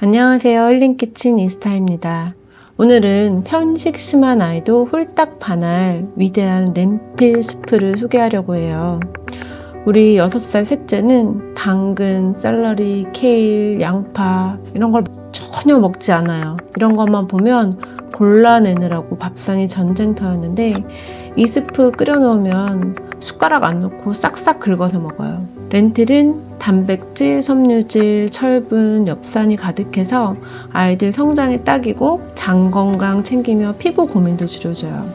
안녕하세요. 힐링키친 이스타입니다. 오늘은 편식 심한 아이도 홀딱 반할 위대한 렌틸 스프를 소개하려고 해요. 우리 6살 셋째는 당근, 샐러리, 케일, 양파 이런 걸 전혀 먹지 않아요. 이런 것만 보면 골라내느라고 밥상이 전쟁터였는데 이 스프 끓여놓으면 숟가락 안 넣고 싹싹 긁어서 먹어요. 렌틸은 단백질, 섬유질, 철분, 엽산이 가득해서 아이들 성장에 딱이고 장 건강 챙기며 피부 고민도 줄여줘요.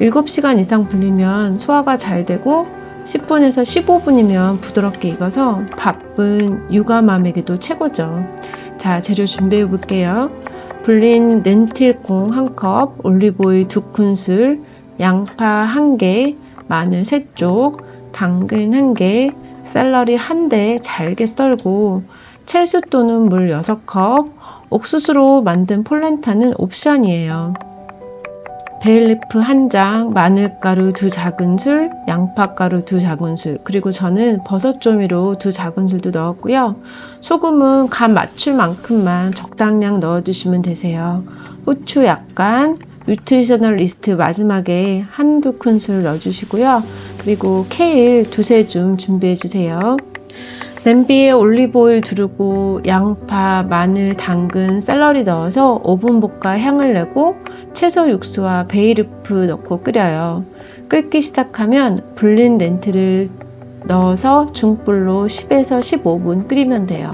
7시간 이상 불리면 소화가 잘 되고 10분에서 15분이면 부드럽게 익어서 바쁜 육아맘에게도 최고죠. 자, 재료 준비해 볼게요. 불린 렌틸콩 1컵, 올리브오일 2큰술, 양파 1개, 마늘 3쪽, 당근 1개, 샐러리 1대 잘게 썰고 채수 또는 물 6컵, 옥수수로 만든 폴렌타는 옵션이에요. 베일리프 1장, 마늘가루 2 작은술, 양파가루 2 작은술, 그리고 저는 버섯 조미료 2 작은술도 넣었고요. 소금은 간 맞출 만큼만 적당량 넣어주시면 되세요. 후추 약간, 뉴트리셔널 리스트 마지막에 한두 큰술 넣어주시고요. 그리고 케일 두세 줌 준비해 주세요. 냄비에 올리브오일 두르고 양파, 마늘, 당근, 샐러리 넣어서 오븐 볶아 향을 내고 채소 육수와 베이르프 넣고 끓여요. 끓기 시작하면 불린 렌트를 넣어서 중불로 10에서 15분 끓이면 돼요.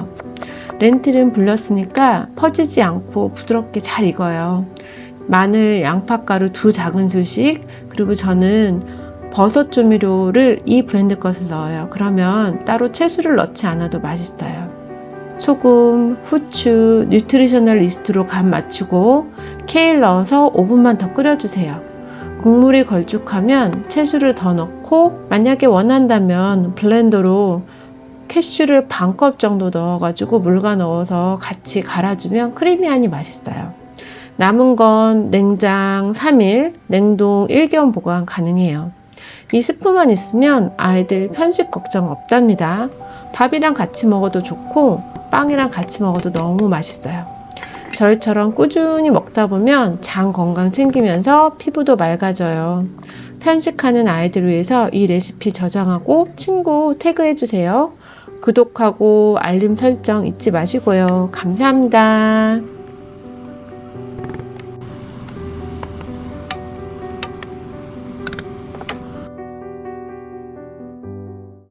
렌틸은 불렸으니까 퍼지지 않고 부드럽게 잘 익어요. 마늘, 양파가루 두 작은술씩 그리고 저는 버섯 조미료를 이 브랜드 것을 넣어요. 그러면 따로 채소를 넣지 않아도 맛있어요. 소금, 후추, 뉴트리셔널 리스트로 간 맞추고 케일 넣어서 5분만 더 끓여주세요. 국물이 걸쭉하면 채소를 더 넣고 만약에 원한다면 블렌더로 캐슈를 반 컵 정도 넣어가지고 물과 넣어서 같이 갈아주면 크리미하니 맛있어요. 남은 건 냉장 3일, 냉동 1개월 보관 가능해요. 이 스프만 있으면 아이들 편식 걱정 없답니다. 밥이랑 같이 먹어도 좋고 빵이랑 같이 먹어도 너무 맛있어요. 저희처럼 꾸준히 먹다 보면 장 건강 챙기면서 피부도 맑아져요. 편식하는 아이들을 위해서 이 레시피 저장하고 친구 태그해주세요. 구독하고 알림 설정 잊지 마시고요. 감사합니다.